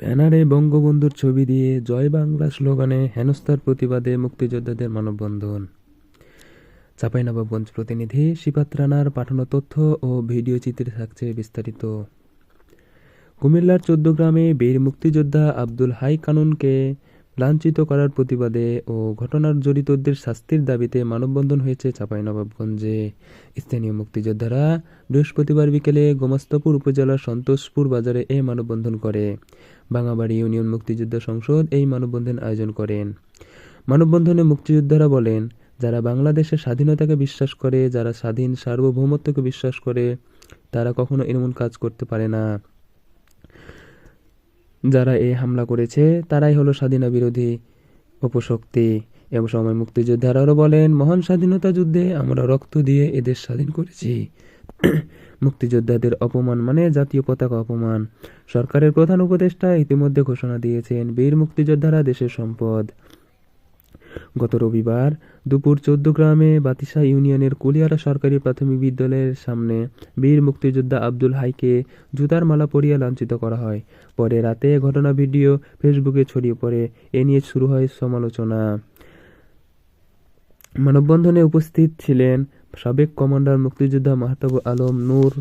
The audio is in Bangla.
ব্যানারে বঙ্গবন্ধুর ছবি দিয়ে জয় বাংলা স্লোগানে হেনস্থার প্রতিবাদে মুক্তিযোদ্ধাদের মানববন্ধন। চাঁপাইনবাবগঞ্জ প্রতিনিধি শিপাত রানার পাঠানো তথ্য ও ভিডিও চিত্রে থাকছে বিস্তারিত। কুমিল্লার চোদ্দ গ্রামে বীর মুক্তিযোদ্ধা আব্দুল হাই কানুনকে লাঞ্ছিত করার প্রতিবাদে ও ঘটনার জড়িতদের শাস্তির দাবিতে মানববন্ধন হয়েছে চাঁপাইনবাবগঞ্জে। স্থানীয় মুক্তিযোদ্ধারা বৃহস্পতিবার বিকেলে গোমাস্তাপুর উপজেলার সন্তোষপুর বাজারে এই মানববন্ধন করে। বাঙাবাড়ি ইউনিয়ন মুক্তিযোদ্ধা সংসদ এই মানববন্ধন আয়োজন করেন। মানববন্ধনে মুক্তিযোদ্ধারা বলেন, যারা বাংলাদেশের স্বাধীনতাকে বিশ্বাস করে, যারা স্বাধীন সার্বভৌমত্বকে বিশ্বাস করে, তারা কখনো এমন কাজ করতে পারে না। যারা এই হামলা করেছে, তারাই হলো স্বাধীনতা বিরোধী অপশক্তি। এবং সময় মুক্তিযোদ্ধারা আরও বলেন, মহান স্বাধীনতা যুদ্ধে আমরা রক্ত দিয়ে এদের স্বাধীন করেছি। মুক্তিযোদ্ধাদের অপমান মানে জাতীয় পতাকা অপমান। সরকারের প্রধান উপদেষ্টা ইতিমধ্যে ঘোষণা দিয়েছেন, বীর মুক্তিযোদ্ধারা দেশের সম্পদ। গত রবিবার দুপুর চোদ্দ গ্রামে বাতিসা ইউনিয়নের কুলিয়ারা সরকারি প্রাথমিক বিদ্যালয়ের সামনে বীর মুক্তিযোদ্ধা আব্দুল হাইকে জুতার মালা পরিয়ে লাঞ্ছিত করা হয়। পরে রাতে ঘটনা ভিডিও ফেসবুকে ছড়িয়ে পড়ে। এ নিয়ে শুরু হয় সমালোচনা। মানববন্ধনে উপস্থিত ছিলেন সাবেক কমান্ডার মুক্তিযোদ্ধা মাহতাবুর আলম নূর